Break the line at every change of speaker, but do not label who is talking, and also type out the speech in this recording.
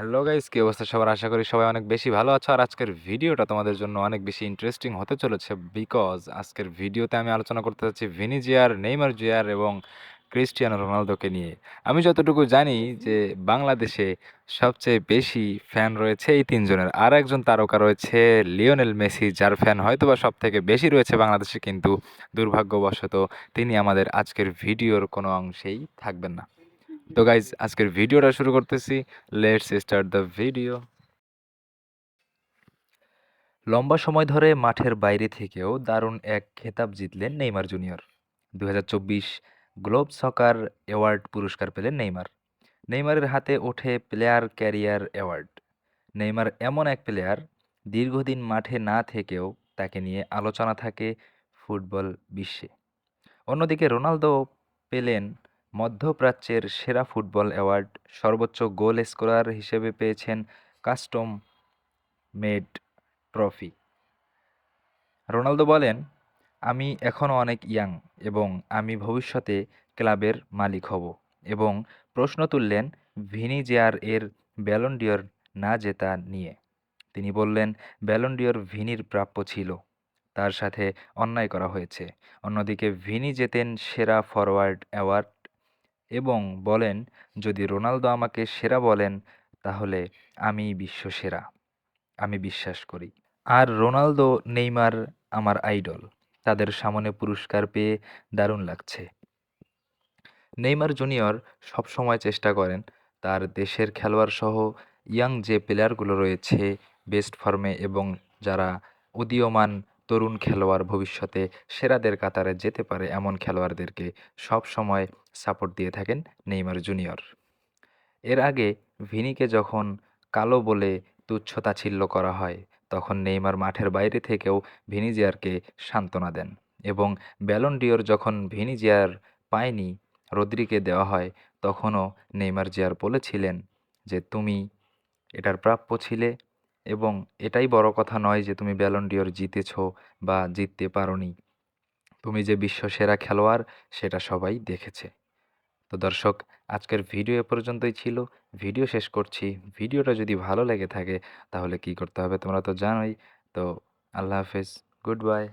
Hello guys, কি অবস্থা সবার? আশা করি সবাই অনেক বেশি ভালো আছো। আর আজকের ভিডিওটা তোমাদের জন্য অনেক বেশি ইন্টারেস্টিং হতে চলেছে বিকজ আজকের ভিডিওতে আমি আলোচনা করতে চাচ্ছি ভিনি জিয়ার, নেইমার জিয়ার এবং ক্রিস্টিয়ানো রোনালদোকে নিয়ে। আমি যতটুকু জানি যে বাংলাদেশে সবচেয়ে বেশি ফ্যান রয়েছে এই তিনজনের। আর একজন তারকা রয়েছে লিওনেল মেসি, যার ফ্যান হয়তো বা সব থেকে বেশি রয়েছে বাংলাদেশে, কিন্তু দুর্ভাগ্যবশত তিনি আমাদের আজকের ভিডিওর কোনো অংশেই থাকবেন না। তো গাইজ আজকের ভিডিওটা শুরু করতেছি। লেটস স্টার্ট দ্য ভিডিও লম্বা সময় ধরে মাঠের বাইরে থেকেও দারুণ এক খেতাব জিতলেন নেইমার জুনিয়র। দু হাজার চব্বিশ গ্লোব সকার অ্যাওয়ার্ড পুরস্কার পেলেন নেইমার। নেইমারের হাতে ওঠে প্লেয়ার ক্যারিয়ার অ্যাওয়ার্ড। নেইমার এমন এক প্লেয়ার, দীর্ঘদিন মাঠে না থেকেও তাকে নিয়ে আলোচনা থাকে ফুটবল বিশ্বে। অন্যদিকে রোনালদো পেলেন মধ্যপ্রাচ্যের সেরা ফুটবল অ্যাওয়ার্ড, সর্বোচ্চ গোল স্কোরার হিসেবে পেয়েছেন কাস্টম মেড ট্রফি। রোনালদো বলেন, আমি এখনও অনেক ইয়াং এবং আমি ভবিষ্যতে ক্লাবের মালিক হব। এবং প্রশ্ন তুললেন ভিনি জিয়ার এর ব্যালন্ডিয়র না জেতা নিয়ে। তিনি বললেন ব্যালন্ডিয়র ভিনির প্রাপ্য ছিল। তার সাথে অন্যায় করা হয়েছে। অন্যদিকে, ভিনি জেতেন সেরা ফরওয়ার্ড অ্যাওয়ার্ড এবং বলেন, যদি রোনালদো আমাকে সেরা বলেন, তাহলে আমি বিশ্ব সেরা। আমি বিশ্বাস করি। আর রোনালদো, নেইমার আমার আইডল। তাদের সামনে পুরস্কার পেয়ে দারুণ লাগছে। নেইমার জুনিয়র সবসময় চেষ্টা করেন। তার দেশের খেলোয়াড় সহ ইয়াং যে প্লেয়ারগুলো রয়েছে, বেস্ট ফর্মে এবং যারা উদীয়মান তরুণ খেলোয়াড় ভবিষ্যতে সেরাদের কাতারে যেতে পারে এমন খেলোয়াড়দেরকে সব সময় সাপোর্ট দিয়ে থাকেন নেইমার জুনিয়র। এর আগে ভিনিকে যখন কালো বলে তুচ্ছ তাচ্ছিল্য করা হয়, তখন নেইমার মাঠের বাইরে থেকেও ভিনিজিয়ারকে সান্ত্বনা দেন এবং ব্যালন ডিওর যখন ভিনিজিয়ার পায়নি রদ্রিকে দেওয়া হয়, তখনও নেইমার জিয়ার বলেছিলেন যে, তুমি এটার প্রাপ্য ছিলে এবং এটাই বড় কথা নয় যে তুমি ব্যালন ডিওর জিতেছ বা জিততে পারোনি। তুমি যে বিশ্ব সেরা খেলোয়াড়, সেটা সবাই দেখেছে। তো দর্শক, আজকের ভিডিও এ পর্যন্তই ছিল। ভিডিও শেষ করছি। ভিডিওটা যদি ভালো লেগে থাকে, তাহলে কি করতে হবে তোমরা তো জানোই। তো আল্লাহ হাফেজ। Good bye.